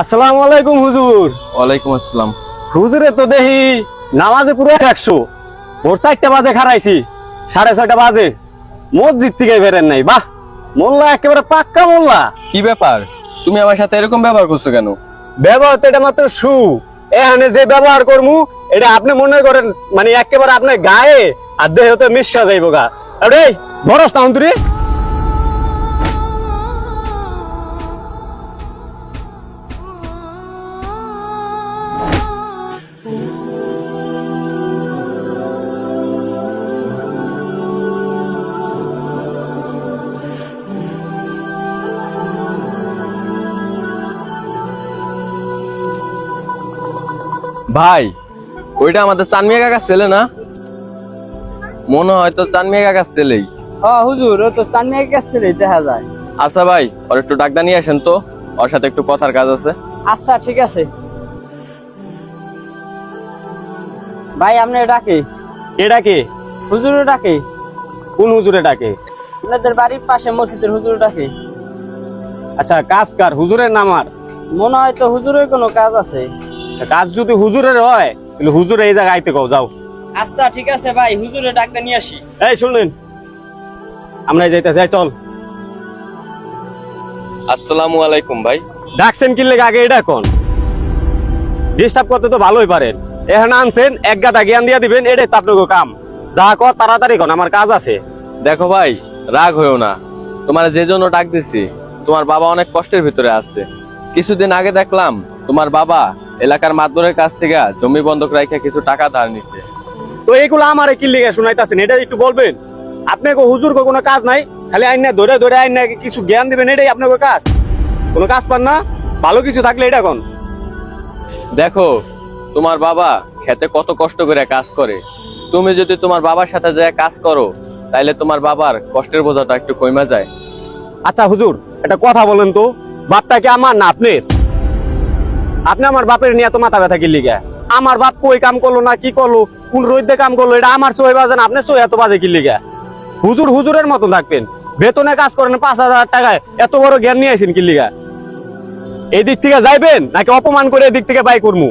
আসসালামু আলাইকুম হুজুর। ওয়ালাইকুম আসসালাম। হুজুরে তো দেখি নামাজে পুরো একশো। ভোর চারটা বাজে খারাইছি সাড়ে ছয়টা বাজে। মসজিদ থেকে বেরেন নাই বাহ! মোল্লা একেবারে পাক্কা মোল্লা। কি ব্যাপার? তুমি আমার সাথে এরকম ব্যবহার করছ কেন? ব্যবহার তো এটা মাত্র শু এখানে যে ব্যবহার করমু এটা আপনি মনে করেন মানে একেবারে আপনার গায়ে আর দেহে তো মিশা যাইব গা আরে বরস না ভাই ওইটা আমাদের চানমিয়া কাকার ছেলে না? মনে হয় তো চানমিয়া কাকার ছেলেই। হ্যাঁ হুজুর ও তো চানমিয়া কাছে দেখা যায়। আচ্ছা ভাই ওর একটু ডাক্তার নিয়ে আসেন তো ওর সাথে একটু কথার কাজ আছে। আচ্ছা ঠিক আছে। ভাই আপনি ডাকে এটা কি? হুজুরও ডাকে কোন হুজুরে ডাকে আপনাদের বাড়ির পাশে মসজিদের হুজুর ডাকে আচ্ছা কাজ কার হুজুরের নাম আর? মনে হয় তো হুজুরের কোনো কাজ আছে। কাজ যদি হুজুরের হয় তাহলে হুজুরে এই জায়গায় আইতে কও যাও। আচ্ছা ঠিক আছে ভাই হুজুরে ডাকতে নিয়ে আসি। এই শুনলেন আমরা যাইতে যাই চল। আসসালামু আলাইকুম ভাই। ডাকছেন কি লেগে আগে এটা কোন? ডিস্টার্ব করতে তো ভালোই পারেন। এখানে আনছেন এক গাদা জ্ঞান দিয়া দিবেন এটাই তো আপনার কাম। যা কর তাড়াতাড়ি কোন আমার কাজ আছে। দেখো ভাই রাগ হয়েও না। তোমার যে জন্য ডাক দিছি তোমার বাবা অনেক কষ্টের ভিতরে আছে। কিছুদিন আগে দেখলাম তোমার বাবা এলাকার মাতবরের কাছ থেকে জমি বন্ধক রেখে কিছু টাকা ধার নিতে তো এইগুলো আমারে কি লিগে শুনাইতাছেন? এটা একটু বলবেন? আপনি কো হুজুর কোনো কাজ নাই? খালি আইন না ধরে ধরে আইন না কিছু জ্ঞান দিবেন এটাই আপনার কাজ। কোনো কাজ পান না? ভালো কিছু থাকলে এটা কোন? দেখো তোমার বাবা খেতে কত কষ্ট করে কাজ করে। তুমি যদি তোমার বাবার সাথে যায় কাজ করো তাইলে তোমার বাবার কষ্টের বোঝাটা একটু কমে যায়। আচ্ছা হুজুর একটা কথা বলেন তো। বাপটা কি আমার না আপনার? আপনি আমার বাপের নিয়ে তো মাথা ব্যথা কি লিগে আমার বাপ কই কাম করল না কি করল কোন রোদে কাম করল এটা আমার সই বাজে না আপনি সই এত বাজে কি লিগে হুজুর হুজুরের মতন থাকবেন বেতনে কাজ করেন পাঁচ হাজার টাকায় এত বড় জ্ঞান নিয়ে আসেন কি লিগা এই দিক থেকে যাইবেন নাকি অপমান করে এদিক থেকে বাই করমু?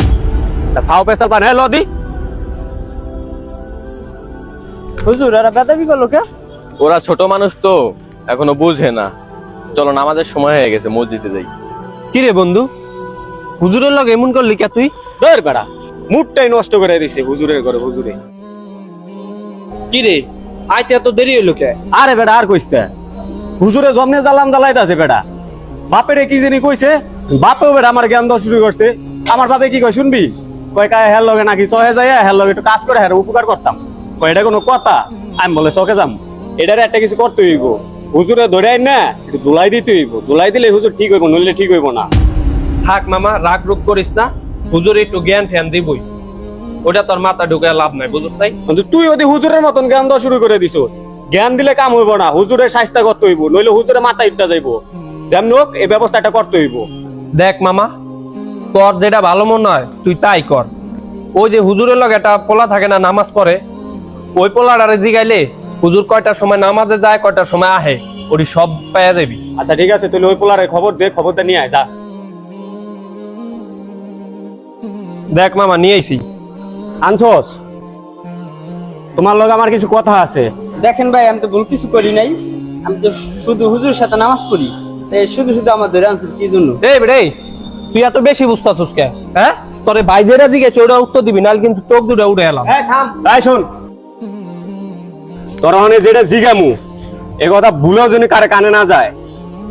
ফাও পেশাল পান হ্যাঁ লদি হুজুর এরা বেদাবি করল কে? ওরা ছোট মানুষ তো এখনও বুঝে না। চলো না আমাদের সময় হয়ে গেছে মসজিদে যাই। কি রে বন্ধু? হুজুরের লগে এমন করলি কে তুই? ধর বেড়া মুডটাই নষ্ট করে দিছে হুজুরের ঘরে হুজুরে। কি রে আইতে এত দেরি হইল কে? আরে বেটা আর কইতে হুজুরে জমনে জ্বালাম জ্বালাইতাছে বেটা বাপেরে কি জানি কইছে বাপেও বেটা আমার জ্ঞান দেওয়া শুরু করছে। আমার বাপে কি কয় শুনবি? কয় কায় হের লগে নাকি চহে যায় হের লগে একটু কাজ করে হের উপকার করতাম। কয় এটা কোনো কথা আমি বলে চকে যাম। এটার একটা কিছু করতে হইব। হুজুরে ধরে আইন না একটু দোলাই দিতে হইব। দোলাই দিলে হুজুর ঠিক হইব নইলে ঠিক হইব না। থাক মামা রাগ রুগ করিস না। হুজুর একটু জ্ঞান ফ্যান দিবই। ওটা তোর মাথা ঢুকে লাভ নাই বুঝছ তাই? কিন্তু তুই ওদি হুজুরের মতন জ্ঞান দেওয়া শুরু করে দিছ জ্ঞান দিলে কাম হইব না হুজুরের সাহিত্য করতে হইব নইলে হুজুরের মাথা ইটটা যাইব। যেমন হোক এই ব্যবস্থাটা করতে হইব। দেখ মামা তোর যেটা ভালো মনে হয় তুই তাই কর। ওই যে হুজুরের লগে একটা পোলা থাকে না নামাজ পড়ে ওই পোলাটারে জিগাইলে হুজুর কয়টার সময় নামাজে যায় কয়টার সময় আহে ওটি সব পাইয়া দেবি আচ্ছা ঠিক আছে তুই ওই পোলারে খবর দে খবরটা নিয়ে আয় যা। দেখ মামা নিয়ে আইছি। আনছস? তোমার লগে আমার কিছু কথা আছে। দেখেন ভাই আমি তো ভুল কিছু করি নাই। আমি তো শুধু হুজুরের সাথে নামাজ পড়ি। এই শুধু শুধু আমার ধরে আনছেন কি জন্য? এই বেড়ে তুই এত বেশি বুঝতেছিস কে? হ্যাঁ? তোরে ভাই বাইজেরা জিগেছে ওটা উত্তর দিবি নাহলে কিন্তু চোখ দুটো উঠে এলাম। তাই শোন। তোর মানে যেটা জিগামু এ কথা ভুলেও যদি কারে কানে না যায়।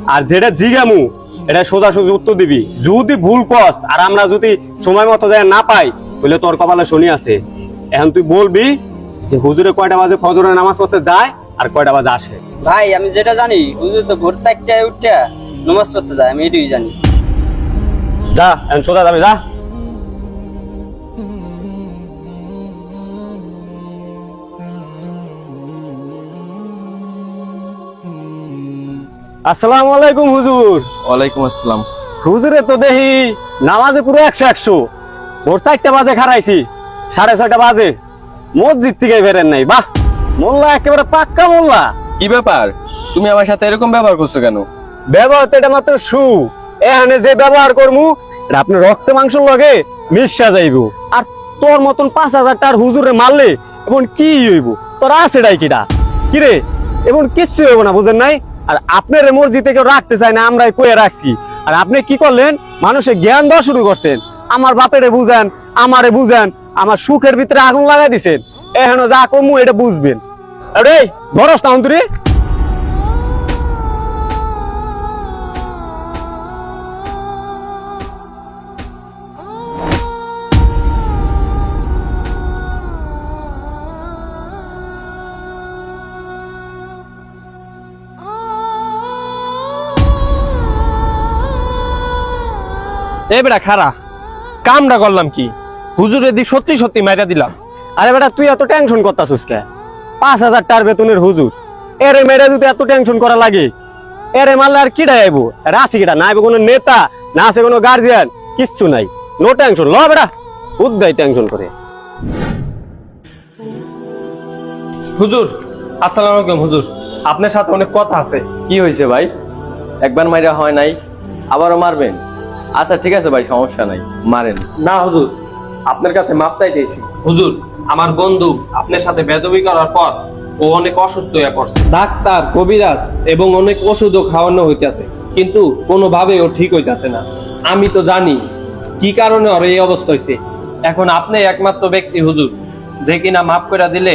আর যেটা জিগামু এটা সোজা সোজা উত্তর দিবি। যদি ভুল কস আর আমরা যদি সময় মতো যায় না পাই তাহলে তোর কপালে শনি আছে। এখন তুই বলবি যে হুজুরে কয়টা বাজে ফজরের নামাজ পড়তে যায় আর কয়টা বাজে আসে। ভাই আমি যেটা জানি হুজুর তো ভোর চারটায় উঠে নামাজ পড়তে যায় আমি এটাই জানি। যা এখন সোজা যাবে যা। আসসালামু আলাইকুম হুজুর। ওয়ালাইকুম আসসালাম। হুজুরে তো দেখি নামাজে পুরো একশো একশো। ভোর চারটা বাজে খারাইছি সাড়ে ছয়টা বাজে। মসজিদ থেকে বেরেন নাই বাহ! মোল্লা একেবারে পাক্কা মোল্লা। কি ব্যাপার? তুমি আমার সাথে এরকম ব্যবহার করছ কেন? ব্যবহার তো এটা মাত্র শু এখানে যে ব্যবহার করমু এটা আপনার রক্ত মাংস লগে মিশা যাইব। আর তোর মতন পাঁচ হাজার টার হুজুরে মারলে এবং কি হইব? তোর আছে ডাই কিটা কিরে? এবং কিচ্ছু হইব না বুঝেন নাই? আর আপনার মসজিদে কেউ রাখতে চায় না, আমরাই কয়ে রাখছি। আর আপনি কি করলেন? মানুষের জ্ঞান দেওয়া শুরু করছেন। আমার বাপেরে বুঝান, আমারে বুঝান, আমার সুখের ভিতরে আগুন লাগাই দিছেন। এখনও যা কমু, এটা বুঝবেন। আরে বরস না বেটা খারা, কামটা করলাম কি? হুজুরে দি সত্যি সত্যি মাইরা দিলাম। আরে বেটা, তুই এত টেনশন করতাছিস কে? পাঁচ হাজার টার বেতনের হুজুর। এরে মেরে যদি এত টেনশন করা লাগে, এরে মারলে আর কিটা আইবো? আর আছে কিটা না কোনো নেতা, না আছে কোনো গার্জিয়ান কিচ্ছু নাই। নো টেনশন ল বেটা, উদ্দাই টেনশন করে। হুজুর, আসসালামু আলাইকুম হুজুর। আপনার সাথে অনেক কথা আছে। কি হয়েছে ভাই? একবার মাইরা হয় নাই, আবারও মারবেন? আচ্ছা ঠিক আছে ভাই সমস্যা নাই। মারেন। না হুজুর। আপনার কাছে মাপ চাইতেছি হুজুর আমার বন্ধু আপনার সাথে বেদবি করার পর ও অনেক অসুস্থ হয়ে পড়ছে। ডাক্তার কবিরাজ এবং অনেক ওষুধও খাওয়ানো হইতাছে কিন্তু কোনোভাবে ও ঠিক হইতাছে না। আমি তো জানি কি কারণে ওর এই অবস্থা হয়েছে এখন আপনি একমাত্র ব্যক্তি হুজুর যে কিনা মাফ করে দিলে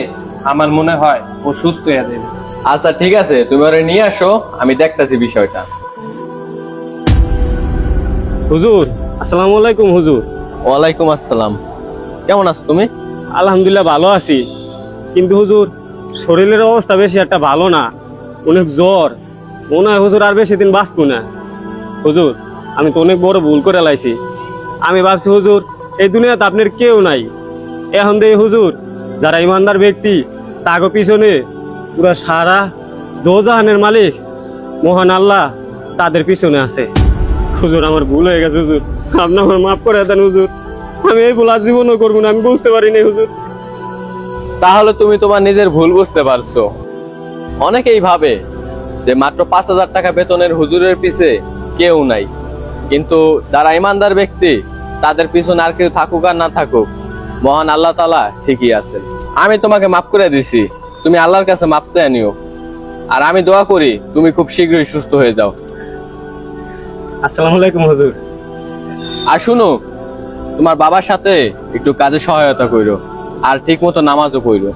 আমার মনে হয় ও সুস্থ হয়ে যাবে। আচ্ছা ঠিক আছে তুমি ওরে নিয়ে আসো আমি দেখতাছি বিষয়টা। হুজুর আসসালামু আলাইকুম হুজুর। ওয়ালাইকুম আসসালাম। কেমন আছো তুমি? আলহামদুলিল্লাহ ভালো আছি। কিন্তু হুজুর শরীরের অবস্থা বেশি একটা ভালো না। অনেক জ্বর। মনে হয় হুজুর আর বেশি দিন বাঁচবো না। হুজুর আমি তো অনেক বড় ভুল করে লাইছি। আমি ভাবছি হুজুর এই দুনিয়াতে আপনার কেউ নাই। এখন দেই হুজুর যারা ইমানদার ব্যক্তি তাগো পিছনে পুরা সারা দোজাহানের মালিক মহান আল্লাহ তাদের পিছনে আছে। হুজুর, আমার ভুল হয়ে গেছে, হুজুর। আপনি আমার মাফ করে দেন, হুজুর। আমি এই ভুল আর জীবনও করব না, আমি বুঝতে পারিনি হুজুর। তাহলে তুমি তোমার নিজের ভুল বুঝতে পারছ। অনেকেই ভাবে যে মাত্র পাঁচ হাজার টাকা বেতনের হুজুরের পিছে কেউ নাই। কিন্তু যারা ইমানদার ব্যক্তি, তাদের পিছনে আর কেউ থাকুক আর না থাকুক, মহান আল্লাহ তালা ঠিকই আছেন। আমি তোমাকে মাফ করে দিছি, তুমি আল্লাহর কাছে মাপ চেয়ে নিও। আর আমি দোয়া করি, তুমি খুব শীঘ্রই সুস্থ হয়ে যাও। আসসালামু আলাইকুম হুজুর। আর শুনো তোমার বাবার সাথে একটু কাজে সহায়তা কইরো আর ঠিক মতো নামাজও কইরো।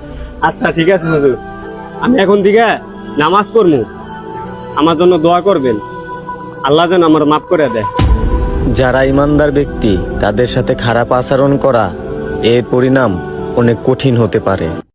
আচ্ছা ঠিক আছে হুজুর। আমি এখন দিকে নামাজ পড়ব আমার জন্য দোয়া করবেন। আল্লাহ যেন আমার মাফ করে দেয়। যারা ইমানদার ব্যক্তি তাদের সাথে খারাপ আচরণ করা এর পরিণাম অনেক কঠিন হতে পারে।